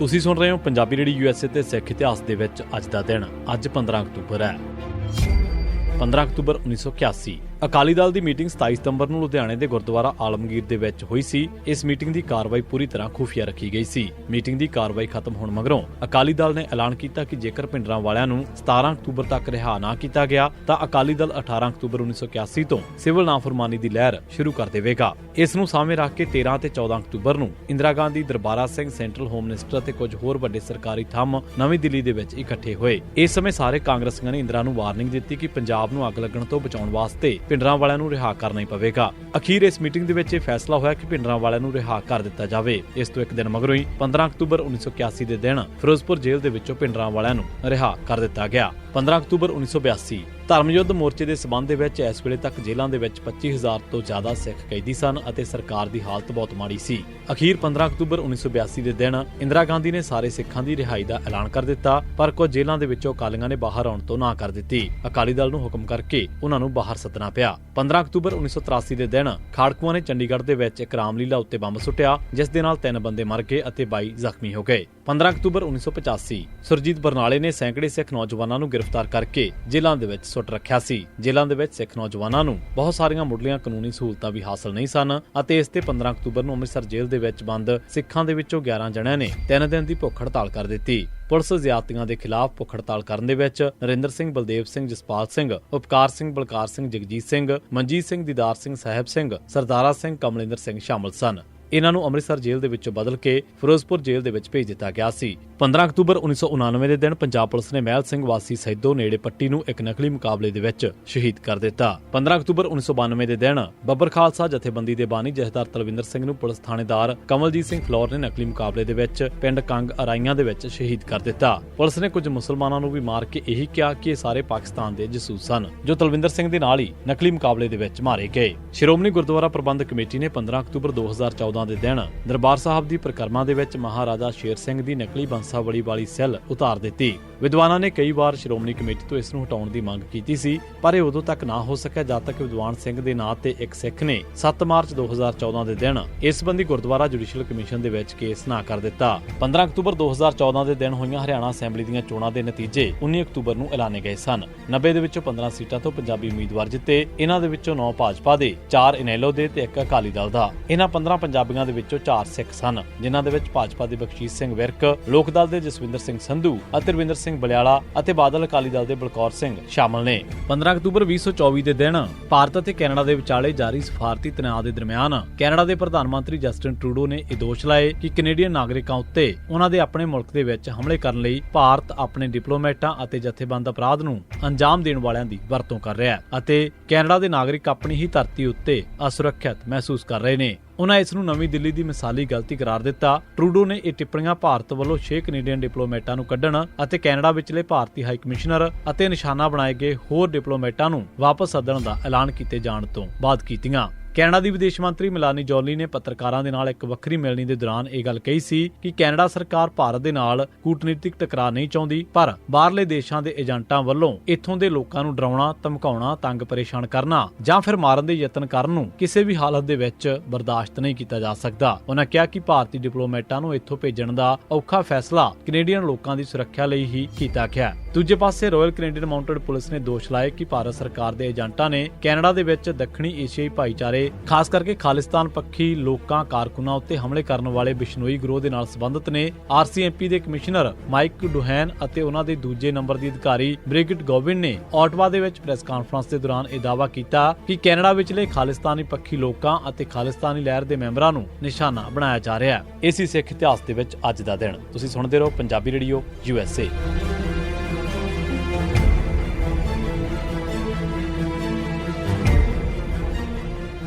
ਤੁਸੀਂ ਸੁਣ ਰਹੇ ਹੋ ਪੰਜਾਬੀ ਰੇਡੀ ਯੂਐਸਏ ਤੇ ਸਿੱਖ ਇਤਿਹਾਸ ਦੇ ਵਿੱਚ ਅੱਜ ਦਾ ਦਿਨ, ਅੱਜ 15 ਅਕਤੂਬਰ ਹੈ। 15 ਅਕਤੂਬਰ 1981 ਅਕਾਲੀ ਦਲ ਦੀ ਮੀਟਿੰਗ 27 ਸਤੰਬਰ ਨੂੰ ਲੁਧਿਆਣੇ ਦੇ ਗੁਰਦੁਆਰਾ ਆਲਮਗੀਰ ਦੇ ਵਿੱਚ ਹੋਈ ਸੀ। ਇਸ ਮੀਟਿੰਗ ਦੀ ਕਾਰਵਾਈ ਪੂਰੀ ਤਰ੍ਹਾਂ ਖੁਫੀਆ ਰੱਖੀ ਗਈ ਸੀ। ਮੀਟਿੰਗ ਦੀ ਕਾਰਵਾਈ ਖਤਮ ਹੋਣ ਮਗਰੋਂ ਅਕਾਲੀ ਦਲ ਨੇ ਐਲਾਨ ਕੀਤਾ ਕਿ ਜੇਕਰ ਪਿੰਡਰਾਂ ਵਾਲਿਆਂ ਨੂੰ 17 ਅਕਤੂਬਰ ਤੱਕ ਰਿਹਾ ਨਾ ਕੀਤਾ ਗਿਆ, ਤਾਂ ਅਕਾਲੀ ਦਲ 18 ਅਕਤੂਬਰ 1981 ਤੋਂ ਸਿਵਲ ਨਾਫਰਮਾਨੀ ਦੀ ਲਹਿਰ ਸ਼ੁਰੂ ਕਰ ਦੇਵੇਗਾ। ਇਸ ਨੂੰ ਸਾਹਮਣੇ ਰੱਖ ਕੇ 13 ਤੇ 14 ਅਕਤੂਬਰ ਨੂੰ Indira Gandhi, Darbara Singh, central home minister ਅਤੇ ਕੁਝ ਹੋਰ ਵੱਡੇ ਸਰਕਾਰੀ ਥੰਮ ਨਵੀਂ ਦਿੱਲੀ ਦੇ ਵਿੱਚ ਇਕੱਠੇ ਹੋਏ। ਇਸ ਸਮੇਂ ਸਾਰੇ ਕਾਂਗਰਸੀਆਂ ਨੇ ਇੰਦਰਾ ਨੂੰ ਵਾਰਨਿੰਗ ਦਿੱਤੀ ਕਿ ਪੰਜਾਬ ਨੂੰ ਅੱਗ ਲੱਗਣ ਤੋਂ ਬਚਾਉਣ ਵਾਸਤੇ ਪਿੰਡਰਾਂ ਵਾਲਿਆਂ ਨੂੰ ਰਿਹਾ ਕਰਨਾ ਹੀ ਪਵੇਗਾ। ਅਖੀਰ ਇਸ ਮੀਟਿੰਗ ਦੇ ਵਿੱਚ ਇਹ ਫੈਸਲਾ ਹੋਇਆ ਕਿ ਪਿੰਡਰਾਂ ਵਾਲਿਆਂ ਨੂੰ ਰਿਹਾ ਕਰ ਦਿੱਤਾ ਜਾਵੇ। ਇਸ ਤੋਂ ਇੱਕ ਦਿਨ ਮਗਰੋਂ ਹੀ 15 ਅਕਤੂਬਰ 1981 ਦੇ ਦਿਨ ਫਿਰੋਜ਼ਪੁਰ ਜੇਲ੍ਹ ਦੇ ਵਿੱਚੋਂ ਪਿੰਡਰਾਂ ਵਾਲਿਆਂ ਨੂੰ ਰਿਹਾ ਕਰ ਦਿੱਤਾ ਗਿਆ। 15 ਅਕਤੂਬਰ 1982 ਧਰਮਯੁੱਧ ਮੋਰਚੇ ਦੇ ਸਬੰਧ ਦੇ ਵਿੱਚ ਇਸ ਵੇਲੇ ਤੱਕ ਜੇਲ੍ਹਾਂ ਦੇ ਵਿੱਚ 25000 ਤੋਂ ਜ਼ਿਆਦਾ ਸਿੱਖ ਕੈਦੀ ਸਨ ਅਤੇ ਸਰਕਾਰ ਦੀ ਹਾਲਤ ਬਹੁਤ ਮਾੜੀ ਸੀ। ਅਖੀਰ 15 ਅਕਤੂਬਰ 1982 ਦੇ ਦਿਨ ਇੰਦਰਾ ਗਾਂਧੀ ਨੇ ਸਾਰੇ ਸਿੱਖਾਂ ਦੀ ਰਿਹਾਈ ਦਾ ਐਲਾਨ ਕਰ ਦਿੱਤਾ, ਪਰ ਕੁਝ ਜੇਲ੍ਹਾਂ ਦੇ ਵਿੱਚੋਂ ਅਕਾਲੀਆਂ ਨੇ ਬਾਹਰ ਆਉਣ ਤੋਂ ਨਾ ਕਰ ਦਿੱਤੀ। ਅਕਾਲੀ ਦਲ ਨੂੰ ਹੁਕਮ ਕਰਕੇ ਉਹਨਾਂ ਨੂੰ ਬਾਹਰ ਸੱਦਣਾ ਪਿਆ। 15 ਅਕਤੂਬਰ 1983 ਦੇ ਦਿਨ ਖਾੜਕੂਆਂ ਨੇ ਚੰਡੀਗੜ੍ਹ ਦੇ ਵਿੱਚ ਇੱਕ ਰਾਮਲੀਲਾ ਉੱਤੇ ਬੰਬ ਸੁੱਟਿਆ, ਜਿਸ ਦੇ ਨਾਲ ਤਿੰਨ ਬੰਦੇ ਮਰ ਗਏ ਅਤੇ 22 ਜ਼ਖਮੀ ਹੋ ਗਏ। 15 ਅਕਤੂਬਰ 1985 ਸੁਰਜੀਤ ਬਰਨਾਲੇ ਨੇ ਸੈਂਕੜੇ ਸਿੱਖ ਨੌਜਵਾਨਾਂ ਨੂੰ ਗ੍ਰਿਫਤਾਰ ਕਰਕੇ ਜੇਲ੍ਹਾਂ ਦੇ ਵਿੱਚ ਸੁੱਟ ਰੱਖਿਆ ਸੀ। ਜੇਲ੍ਹਾਂ ਦੇ ਵਿੱਚ ਸਿੱਖ ਨੌਜਵਾਨਾਂ ਨੂੰ ਬਹੁਤ ਸਾਰੀਆਂ ਮੁੱਢਲੀਆਂ ਕਾਨੂੰਨੀ ਸਹੂਲਤਾਂ ਵੀ ਹਾਸਲ ਨਹੀਂ ਸਨ ਅਤੇ ਇਸ ਤੇ 15 ਅਕਤੂਬਰ ਨੂੰ ਅੰਮ੍ਰਿਤਸਰ ਜੇਲ੍ਹ ਦੇ ਵਿੱਚ ਬੰਦ ਸਿੱਖਾਂ ਦੇ ਵਿੱਚੋਂ 11 ਜਣਿਆਂ ਨੇ 3 ਦਿਨ ਦੀ ਭੁੱਖ ਹੜਤਾਲ ਕਰ ਦਿੱਤੀ। ਪੁਲਿਸ ਜ਼ਿਆਦਤੀਆਂ ਦੇ ਖਿਲਾਫ ਭੁੱਖ ਹੜਤਾਲ ਕਰਨ ਦੇ ਵਿੱਚ ਨਰਿੰਦਰ ਸਿੰਘ, ਬਲਦੇਵ ਸਿੰਘ, ਜਸਪਾਲ ਸਿੰਘ, ਉਪਕਾਰ ਸਿੰਘ, ਬਲਕਾਰ ਸਿੰਘ, ਜਗਜੀਤ ਸਿੰਘ, ਮਨਜੀਤ ਸਿੰਘ, ਦੀਦਾਰ ਸਿੰਘ, ਸਾਹਿਬ ਸਿੰਘ, ਸਰਦਾਰਾ ਸਿੰਘ, ਕਮਲਿੰਦਰ ਸਿੰਘ ਸ਼ਾਮਲ ਸਨ। ਇਹਨਾਂ ਨੂੰ ਅੰਮ੍ਰਿਤਸਰ ਜੇਲ੍ਹ ਦੇ ਵਿੱਚੋਂ ਬਦਲ ਕੇ ਫਿਰੋਜ਼ਪੁਰ ਜੇਲ੍ਹ ਦੇ ਵਿੱਚ ਭੇਜ ਦਿੱਤਾ ਗਿਆ ਸੀ। 15 ਅਕਤੂਬਰ 1999 ਦੇ ਦਿਨ ਪੰਜਾਬ ਪੁਲਿਸ ਨੇ ਮਹਿਲ ਸਿੰਘ ਵਾਸੀ ਸੈਦੋ ਨੇੜੇ ਪੱਟੀ ਨੂੰ ਇੱਕ ਨਕਲੀ ਮੁਕਾਬਲੇ ਦੇ ਵਿੱਚ ਸ਼ਹੀਦ ਕਰ ਦਿੱਤਾ। 15 ਅਕਤੂਬਰ 1992 ਦੇ ਦਿਨ ਬੱਬਰ ਖਾਲਸਾ ਜਥੇਬੰਦੀ ਦੇ ਬਾਨੀ ਜਥੇਦਾਰ ਤਲਵਿੰਦਰ ਸਿੰਘ ਨੂੰ ਪੁਲਿਸ ਥਾਣੇਦਾਰ ਕਮਲਜੀਤ ਸਿੰਘ ਫਲੋਰ ਨੇ ਨਕਲੀ ਮੁਕਾਬਲੇ ਦੇ ਵਿੱਚ ਪਿੰਡ ਕੰਗ ਅਰਾਈਆਂ ਦੇ ਵਿੱਚ ਸ਼ਹੀਦ ਕਰ ਦਿੱਤਾ। ਪੁਲਿਸ ਨੇ ਕੁਝ ਮੁਸਲਮਾਨਾਂ ਨੂੰ ਵੀ ਮਾਰ ਕੇ ਇਹੀ ਕਿਹਾ ਕਿ ਇਹ ਸਾਰੇ ਪਾਕਿਸਤਾਨ ਦੇ ਜਸੂਸ ਸਨ, ਜੋ ਤਲਵਿੰਦਰ ਸਿੰਘ ਦੇ ਨਾਲ ਹੀ ਨਕਲੀ ਮੁਕਾਬਲੇ ਦੇ ਵਿੱਚ ਮਾਰੇ ਗਏ। ਸ਼੍ਰੋਮਣੀ ਗੁਰਦੁਆਰਾ ਪ੍ਰਬੰਧਕ ਕਮੇਟੀ ਨੇ 15 ਅਕਤੂਬਰ 2014 ਦੇ ਦਿਨ ਦਰਬਾਰ ਸਾਹਿਬ ਦੀ ਪ੍ਰਕਰਮਾ ਦੇ ਵਿੱਚ ਮਹਾਰਾਜਾ ਸ਼ੇਰ ਸਿੰਘ ਦੀ ਨਕਲੀ ਬੰਸਾਵਲੀ ਵਾਲੀ ਸੈੱਲ ਉਤਾਰ ਦਿੱਤੀ। ਵਿਦਵਾਨਾਂ ਨੇ ਕਈ ਵਾਰ ਸ਼੍ਰੋਮਣੀ ਕਮੇਟੀ ਤੋਂ ਇਸ ਨੂੰ ਹਟਾਉਣ ਦੀ ਮੰਗ ਕੀਤੀ ਸੀ, ਪਰ ਇਹ ਉਦੋਂ ਤੱਕ ਨਾ ਹੋ ਸਕਿਆ ਜਦ ਤੱਕ ਵਿਦਵਾਨ ਸਿੰਘ ਦੇ ਨਾਂ ਤੇ ਇੱਕ ਸਿੱਖ ਨੇ 7 ਮਾਰਚ 2014 ਦੇ ਦਿਨ ਇਸ ਸੰਬੰਧੀ ਗੁਰਦੁਆਰਾ ਜੁਡੀਸ਼ੀਅਲ ਕਮਿਸ਼ਨ ਦੇ ਵਿੱਚ ਕੇਸ ਨਾ ਕਰ ਦਿੱਤਾ। 15 ਅਕਤੂਬਰ 2014 ਦੇ ਦਿਨ ਹੋਈਆਂ ਹਰਿਆਣਾ ਅਸੈਂਬਲੀ ਦੀਆਂ ਚੋਣਾਂ ਦੇ ਨਤੀਜੇ 19 ਅਕਤੂਬਰ ਨੂੰ ਐਲਾਨੇ ਗਏ ਸਨ। 90 ਦੇ ਵਿੱਚੋਂ 15 ਸੀਟਾਂ ਤੋਂ ਪੰਜਾਬੀ ਉਮੀਦਵਾਰ ਜਿੱਤੇ, ਇਹਨਾਂ ਦੇ ਵਿੱਚੋਂ 9 ਭਾਜਪਾ ਦੇ 4 ਇਨੈਲੋ ਦੇ ਤੇ ਇੱਕ ਅਕਾਲੀ ਦਲ ਦਾ। ਇਹਨਾਂ 15 ਪੰਜਾਬੀਆਂ ਦੇ ਵਿੱਚੋਂ 4 ਸਿੱਖ ਸਨ, ਜਿਨ੍ਹਾਂ ਦੇ ਵਿੱਚ ਭਾਜਪਾ ਦੇ ਬਖਸ਼ੀਸ਼ ਸਿੰਘ ਵਿਰਕ ਲੋਕ ਦਲ ਦੇ ਜਸਵਿੰਦਰ ਸਿੰਘ ਸੰਧੂ ਅਤੇ ਰਵਿੰਦਰ ਸਿੰਘ ਬਲਿਆਲਾ ਅਤੇ ਬਾਦਲ ਅਕਾਲੀ ਦਲ ਦੇ ਬਲਕੌਰ ਸਿੰਘ ਸ਼ਾਮਲ ਨੇ। 15 ਅਕਤੂਬਰ 2024 ਦੇ ਦਿਨ ਭਾਰਤ ਅਤੇ ਕੈਨੇਡਾ ਦੇ ਵਿਚਾਲੇ ਜਾਰੀ ਸਫਾਰਤੀ ਤਣਾਅ ਦੇ ਦਰਮਿਆਨ ਕੈਨੇਡਾ ਦੇ ਪ੍ਰਧਾਨ ਮੰਤਰੀ ਜਸਟਿਨ ਟਰੂਡੋ ਨੇ ਇਹ ਦੋਸ਼ ਲਾਏ ਕਿ ਕੈਨੇਡੀਅਨ ਨਾਗਰਿਕਾਂ ਉੱਤੇ ਉਹਨਾਂ ਦੇ ਆਪਣੇ ਮੁਲਕ ਦੇ ਵਿੱਚ ਹਮਲੇ ਕਰਨ ਲਈ ਭਾਰਤ ਆਪਣੇ ਡਿਪਲੋਮੈਟਾਂ ਅਤੇ ਜਥੇਬੰਦ ਅਪਰਾਧ ਨੂੰ ਅੰਜਾਮ ਦੇਣ ਵਾਲਿਆਂ ਦੀ ਵਰਤੋਂ ਕਰ ਰਿਹਾ ਹੈ ਅਤੇ ਕੈਨੇਡਾ ਦੇ ਨਾਗਰਿਕ ਆਪਣੀ ਹੀ ਧਰਤੀ ਉੱਤੇ ਅਸੁਰੱਖਿਅਤ ਮਹਿਸੂਸ ਕਰ ਰਹੇ ਨੇ। ਉਹਨਾਂ ਇਸ ਨੂੰ ਨਵੀਂ ਦਿੱਲੀ ਦੀ ਮਿਸਾਲੀ ਗਲਤੀ ਕਰਾਰ ਦਿੱਤਾ। ਟਰੂਡੋ ਨੇ ਇਹ ਟਿੱਪਣੀਆਂ ਭਾਰਤ ਵੱਲੋਂ 6 ਕੈਨੇਡੀਅਨ ਡਿਪਲੋਮੈਟਾਂ ਨੂੰ ਕੱਢਣ ਅਤੇ ਕੈਨੇਡਾ ਵਿਚਲੇ ਭਾਰਤੀ ਹਾਈ ਕਮਿਸ਼ਨਰ ਅਤੇ ਨਿਸ਼ਾਨਾ ਬਣਾਏ ਗਏ ਹੋਰ ਡਿਪਲੋਮੈਟਾਂ ਨੂੰ ਵਾਪਸ ਸੱਦਣ ਦਾ ਐਲਾਨ ਕੀਤੇ ਜਾਣ ਤੋਂ ਬਾਅਦ ਕੀਤੀਆਂ। ਕੈਨੇਡਾ ਦੀ ਵਿਦੇਸ਼ ਮੰਤਰੀ ਮਿਲਾਨੀ ਜੋਲੀ ਨੇ ਪੱਤਰਕਾਰਾਂ ਦੇ ਨਾਲ ਇੱਕ ਵੱਖਰੀ ਮਿਲਣੀ ਦੇ ਦੌਰਾਨ ਇਹ ਗੱਲ ਕਹੀ ਸੀ ਕਿ ਕੈਨੇਡਾ ਸਰਕਾਰ ਭਾਰਤ ਦੇ ਨਾਲ ਕੂਟਨੀਤਿਕ ਟਕਰਾਅ ਨਹੀਂ ਚਾਹੁੰਦੀ, ਪਰ ਬਾਹਰਲੇ ਦੇਸ਼ਾਂ ਦੇ ਏਜੰਟਾਂ ਵੱਲੋਂ ਇੱਥੋਂ ਦੇ ਲੋਕਾਂ ਨੂੰ ਡਰਾਉਣਾ, ਧਮਕਾਉਣਾ, ਤੰਗ ਪਰੇਸ਼ਾਨ ਕਰਨਾ ਜਾਂ ਫਿਰ ਮਾਰਨ ਦੇ ਯਤਨ ਕਰਨ ਨੂੰ ਕਿਸੇ ਵੀ ਹਾਲਤ ਦੇ ਵਿੱਚ ਬਰਦਾਸ਼ਤ ਨਹੀਂ ਕੀਤਾ ਜਾ ਸਕਦਾ। ਉਹਨਾਂ ਕਿਹਾ ਕਿ ਭਾਰਤੀ ਡਿਪਲੋਮੈਟਾਂ ਨੂੰ ਇੱਥੋਂ ਭੇਜਣ ਦਾ ਔਖਾ ਫੈਸਲਾ ਕੈਨੇਡੀਅਨ ਲੋਕਾਂ ਦੀ ਸੁਰੱਖਿਆ ਲਈ ਹੀ ਕੀਤਾ ਗਿਆ। ਦੂਜੇ ਪਾਸੇ ਰਾਇਲ ਕੈਨੇਡੀਅਨ ਮਾਊਂਟਡ ਪੁਲਿਸ ਨੇ ਦੋਸ਼ ਲਾਇਆ ਕਿ ਭਾਰਤ ਸਰਕਾਰ ਦੇ ਏਜੰਟਾਂ ਨੇ ਕੈਨੇਡਾ ਦੇ ਵਿੱਚ ਦੱਖਣੀ ਏਸ਼ੀਆਈ ਭਾਈਚਾਰੇ ਖਾਸ ਕਰਕੇ ਖਾਲਿਸਤਾਨ ਪੱਖੀ ਲੋਕਾਂ ਕਾਰਕੁਨਾਂ ਉੱਤੇ ਹਮਲੇ ਕਰਨ ਵਾਲੇ ਬਿਸ਼ਨੋਈ ਗਰੋਹ ਦੇ ਨਾਲ ਸੰਬੰਧਿਤ ਨੇ। ਆਰਸੀਐਮਪੀ ਦੇ ਕਮਿਸ਼ਨਰ ਮਾਈਕ ਡੁਹੈਨ ਅਤੇ ਉਹਨਾਂ ਦੇ ਦੂਜੇ ਨੰਬਰ ਦੀ ਅਧਿਕਾਰੀ ਬ੍ਰਿਗਿਟ ਗੋਵਿਨ ਨੇ ਆਟਵਾ ਦੇ ਵਿੱਚ ਪ੍ਰੈਸ ਕਾਨਫਰੰਸ ਦੇ ਦੌਰਾਨ ਇਹ ਦਾਅਵਾ ਕੀਤਾ ਕਿ ਕੈਨੇਡਾ ਵਿਚਲੇ ਖਾਲਿਸਤਾਨੀ ਪੱਖੀ ਲੋਕਾਂ ਅਤੇ ਖਾਲਿਸਤਾਨੀ ਲਹਿਰ ਦੇ ਮੈਂਬਰਾਂ ਨੂੰ ਨਿਸ਼ਾਨਾ ਬਣਾਇਆ ਜਾ ਰਿਹਾ ਹੈ। ਇਸੇ ਸਿੱਖ ਇਤਿਹਾਸ ਦੇ ਵਿੱਚ ਅੱਜ ਦਾ ਦਿਨ। ਤੁਸੀਂ ਸੁਣਦੇ ਰਹੋ ਪੰਜਾਬੀ ਰੇਡੀਓ ਯੂਐਸਏ